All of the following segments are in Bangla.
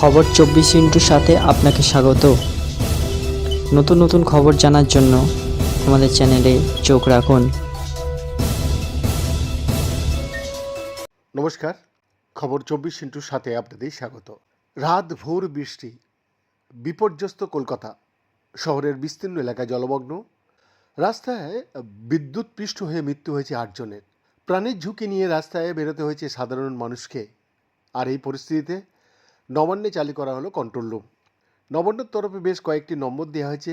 খবর চব্বিশ ইন্টুর সাথে আপনাকে স্বাগত। নতুন নতুন খবর জানার জন্য আমাদের চ্যানেলে চোখ রাখুন। নমস্কার, খবর চব্বিশ ইন্টুর সাথে আপনাদের স্বাগত। রাত ভোর বৃষ্টি, বিপর্যস্ত কলকাতা, শহরের বিস্তীর্ণ এলাকায় জলমগ্ন, রাস্তায় বিদ্যুৎ পৃষ্ঠ হয়ে মৃত্যু হয়েছে আটজনের। প্রাণের ঝুঁকি নিয়ে রাস্তায় বেরোতে হয়েছে সাধারণ মানুষকে। আর এই পরিস্থিতিতে নবান্নে চালু করা হলো কন্ট্রোল রুম নবান্নের তরফে বেশ কয়েকটি নম্বর দেওয়া হয়েছে।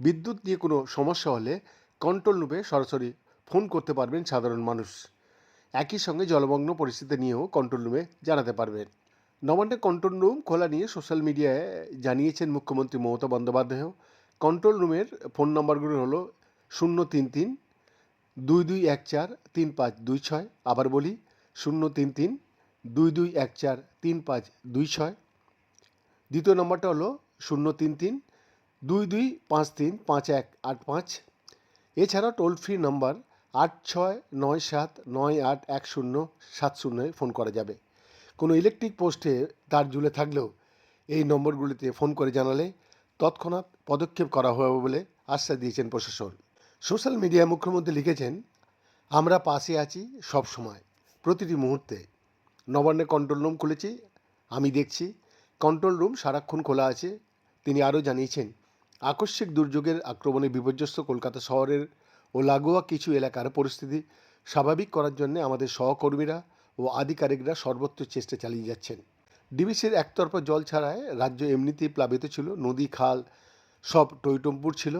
বিদ্যুৎ নিয়ে কোনো সমস্যা হলে কন্ট্রোল রুমে সরাসরি ফোন করতে পারবেন সাধারণ মানুষ। একই সঙ্গে জলমগ্ন পরিস্থিতি নিয়েও কন্ট্রোল রুমে জানাতে পারবেন। নবান্নের কন্ট্রোল রুম খোলা নিয়ে সোশ্যাল মিডিয়ায় জানিয়েছেন মুখ্যমন্ত্রী মমতা বন্দ্যোপাধ্যায় কন্ট্রোল রুমের ফোন নম্বরগুলো হলো শূন্য তিন তিন, দুই দুই এক চার, তিন পাঁচ দুই ছয়। আবার বলি, শূন্য তিন তিন দুই দুই এক চার তিন পাঁচ দুই ছয়। দ্বিতীয় নম্বরটা হলো শূন্য তিন তিন, দুই দুই পাঁচ তিন পাঁচ এক আট পাঁচ। এছাড়াও টোল ফ্রি নম্বর আট ছয় নয় সাত নয় আট এক শূন্য সাত শূন্যে ফোন করা যাবে। কোনো ইলেকট্রিক পোস্টে তার ঝুলে থাকলেও এই নম্বরগুলিতে ফোন করে জানালে তৎক্ষণাৎ পদক্ষেপ করা হবে বলে আশ্বাস দিয়েছেন প্রশাসন। সোশ্যাল মিডিয়ায় মুখ্যমন্ত্রী লিখেছেন, আমরা পাশে আছি সব সময় প্রতিটি মুহূর্তে। নবান্নে কন্ট্রোল রুম খুলেছি, আমি দেখছি। কন্ট্রোল রুম সারাক্ষণ খোলা আছে, তিনি আরও জানিয়েছেন, আকস্মিক দুর্যোগের আক্রমণে বিপর্যস্ত কলকাতা শহরের ও লাগোয়া কিছু এলাকার পরিস্থিতি স্বাভাবিক করার জন্য আমাদের সহকর্মীরা ও আধিকারিকরা সর্বোচ্চ চেষ্টা চালিয়ে যাচ্ছেন। ডিবিসির একতরফা জল ছাড়ায় রাজ্য এমনিতেই প্লাবিত ছিল, নদী, খাল সব টইটম্পুর ছিল।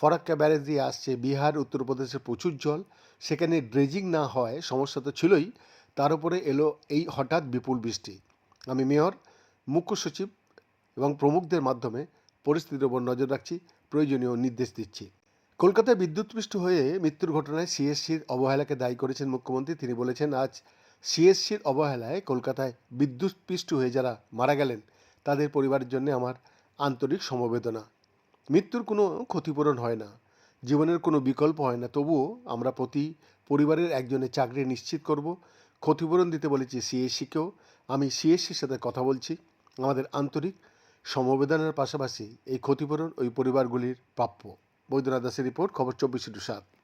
ফরাক্কা ব্যারেজ দিয়ে আসছে বিহার উত্তরপ্রদেশের প্রচুর জল, সেখানে ড্রেজিং না হয় সমস্যা তো ছিলই তার উপরে এলো এই হঠাৎ বিপুল বৃষ্টি। আমি মেয়র, মুখ্য সচিব এবং প্রমুখদের মাধ্যমে পরিস্থিতির ওপর নজর রাখছি, প্রয়োজনীয় নির্দেশ দিচ্ছি। কলকাতায় বিদ্যুৎপৃষ্ট হয়ে মৃত্যুর ঘটনায় সিএসসির অবহেলাকে দায়ী করেছেন মুখ্যমন্ত্রী। তিনি বলেছেন, আজ সিএসসির অবহেলায় কলকাতায় বিদ্যুৎপৃষ্ট হয়ে যারা মারা গেলেন, তাদের পরিবারের জন্য আমার আন্তরিক সমবেদনা। মৃত্যুর কোনো ক্ষতিপূরণ হয় না, জীবনের কোনো বিকল্প হয় না। তবুও আমরা প্রতি পরিবারের একজনের চাকরি নিশ্চিত করব ক্ষতিপূরণ দিতে বলেছি সিএসসিকেও। আমি সিএসসির সাথে কথা বলছি। আমাদের আন্তরিক সমবেদনার পাশাপাশি এই ক্ষতিপূরণ ওই পরিবারগুলির প্রাপ্য। বৈদ্যনাথ দাসের রিপোর্ট, খবর চব্বিশ ইন্টু সাত।